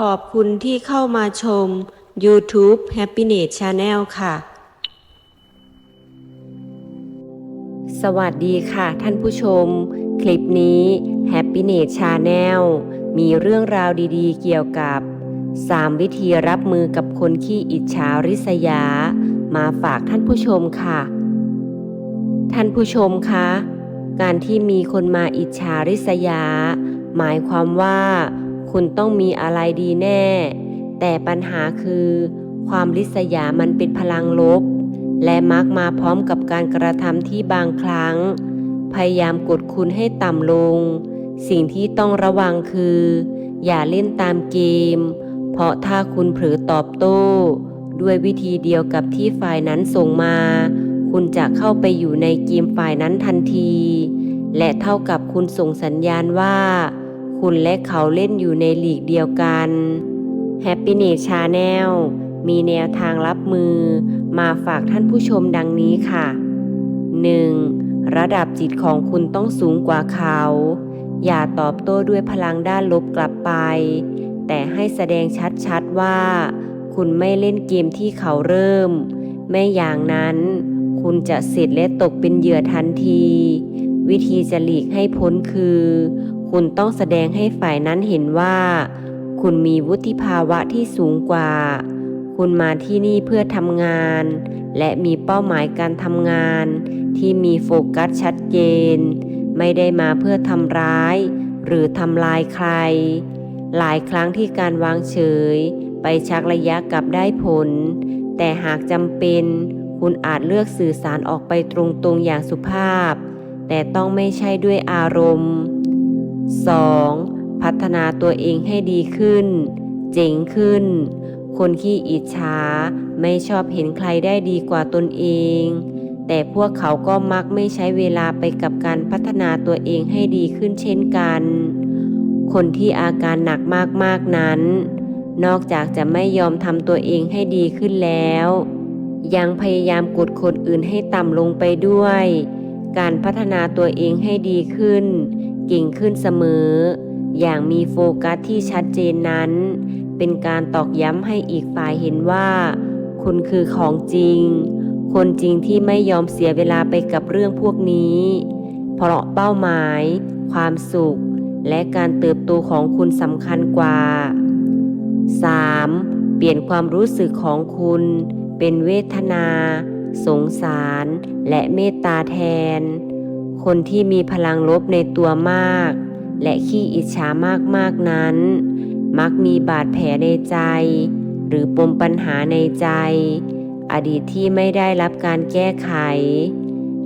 ขอบคุณที่เข้ามาชม YouTube Happiness Channel ค่ะ สวัสดีค่ะท่านผู้ชม คลิปนี้ Happiness Channel มีเรื่องราวดีๆ เกี่ยวกับ 3 วิธีรับมือกับคนขี้อิจฉาริษยา มาฝากท่านผู้ชมค่ะ ท่านผู้ชมคะ การที่มีคนมาอิจฉาริษยา หมายความว่า คุณต้องมีอะไรดีแน่ แต่ปัญหาคือ ความริษยามันเป็นพลังลบ และมักมาพร้อมกับการกระทำที่บางครั้ง พยายามกดคุณให้ต่ำลง สิ่งที่ต้องระวังคือ อย่าเล่นตามเกม เพราะถ้าคุณเผลอตอบโต้ ด้วยวิธีเดียวกับที่ฝ่ายนั้นส่งมา คุณจะเข้าไปอยู่ในเกมฝ่ายนั้นทันที และเท่ากับคุณส่งสัญญาณว่า คุณและเขาเล่นอยู่ในหลีกเดียวกัน Happiness Channel มีแนวทางรับมือมาฝากท่านผู้ชมดังนี้ค่ะ 1. ระดับจิตของคุณต้องสูงกว่าเขา อย่าตอบโต้ด้วยพลังด้านลบกลับไป แต่ให้แสดงชัดๆว่า คุณไม่เล่นเกมที่เขาเริ่ม ไม่อย่างนั้น คุณจะเสร็จและตกเป็นเหยื่อทันที วิธีจะหลีกให้พ้นคือ คุณต้องแสดงให้ฝ่ายนั้นเห็นว่า คุณมีวุฒิภาวะที่สูงกว่า คุณมาที่นี่เพื่อทำงาน และมีเป้าหมายการทำงาน ที่มีโฟกัสชัดเจน ไม่ได้มาเพื่อทำร้าย หรือทำลายใคร หลายครั้งที่การวางเฉย ไปชักระยะกลับได้ผล แต่หากจำเป็น คุณอาจเลือกสื่อสารออกไปตรงๆอย่างสุภาพ แต่ต้องไม่ใช่ด้วยอารมณ์ 2. พัฒนาตัวเองให้ดีขึ้น เจ๋งขึ้น คนขี้อิจฉาไม่ชอบเห็นใครได้ดีกว่าตนเอง แต่พวกเขาก็มักไม่ใช้เวลาไปกับการพัฒนาตัวเองให้ดีขึ้นเช่นกัน คนที่อาการหนักมากๆนั้น นอกจากจะไม่ยอมทำตัวเองให้ดีขึ้นแล้ว ยังพยายามกดคนอื่นให้ต่ำลงไปด้วย การพัฒนาตัวเองให้ดีขึ้น ก่งขึ้นเสมอ อย่างมีโฟกัสที่ชัดเจนนั้น เป็นการตอกย้ำให้อีกฝ่ายเห็นว่า คุณคือของจริง คนจริงที่ไม่ยอมเสียเวลาไปกับเรื่องพวกนี้ เพราะเป้าหมาย ความสุข และการเติบโตของคุณสำคัญกว่า 3. เปลี่ยนความรู้สึกของคุณ เป็นเวทนา สงสาร และเมตตาแทน คนที่มีพลังลบในตัวมาก และขี้อิจฉามากๆนั้น มักมีบาดแผลในใจ หรือปมปัญหาในใจ อดีตที่ไม่ได้รับการแก้ไข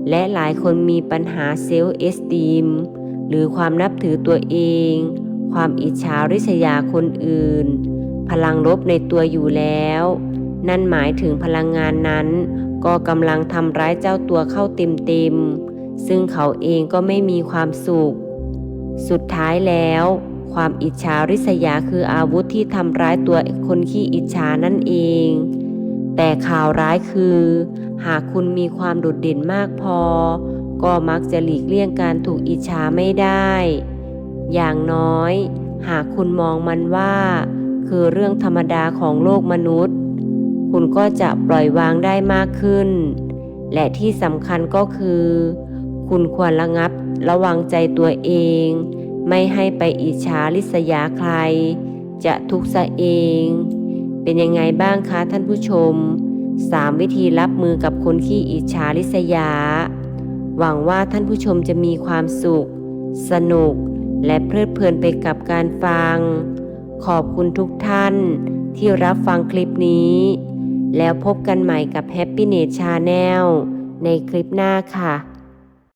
และหลายคนมีปัญหาเซลล์เอสตีมหรือความนับถือตัวเอง ความอิจฉาริษยาคนอื่น พลังลบในตัวอยู่แล้ว นั่นหมายถึงพลังงานนั้น ก็กำลังทำร้ายเจ้าตัวเข้าเต็มๆ ซึ่งเขาเองก็ไม่มีความสุข สุดท้ายแล้ว ความอิจฉาริษยาคืออาวุธที่ทำร้ายตัวคนขี้อิจฉานั่นเอง แต่ข่าวร้ายคือ หากคุณมีความโดดเด่นมากพอ ก็มักจะหลีกเลี่ยงการถูกอิจฉาไม่ได้ อย่างน้อย หากคุณมองมันว่า คือเรื่องธรรมดาของโลกมนุษย์ คุณก็จะปล่อยวางได้มากขึ้น และที่สำคัญก็คือ คุณควรระงับระวังใจตัวเอง ไม่ให้ไปอิจฉาริษยาใคร จะทุกข์ซะเอง เป็นยังไงบ้างคะท่านผู้ชม 3 วิธีรับมือกับคนขี้อิจฉาริษยา หวังว่าท่านผู้ชมจะมีความสุข สนุก และเพลิดเพลินไปกับการฟัง ขอบคุณทุกท่านที่รับฟังคลิปนี้ แล้วพบกันใหม่กับ Happiness Channel ในคลิปหน้าค่ะ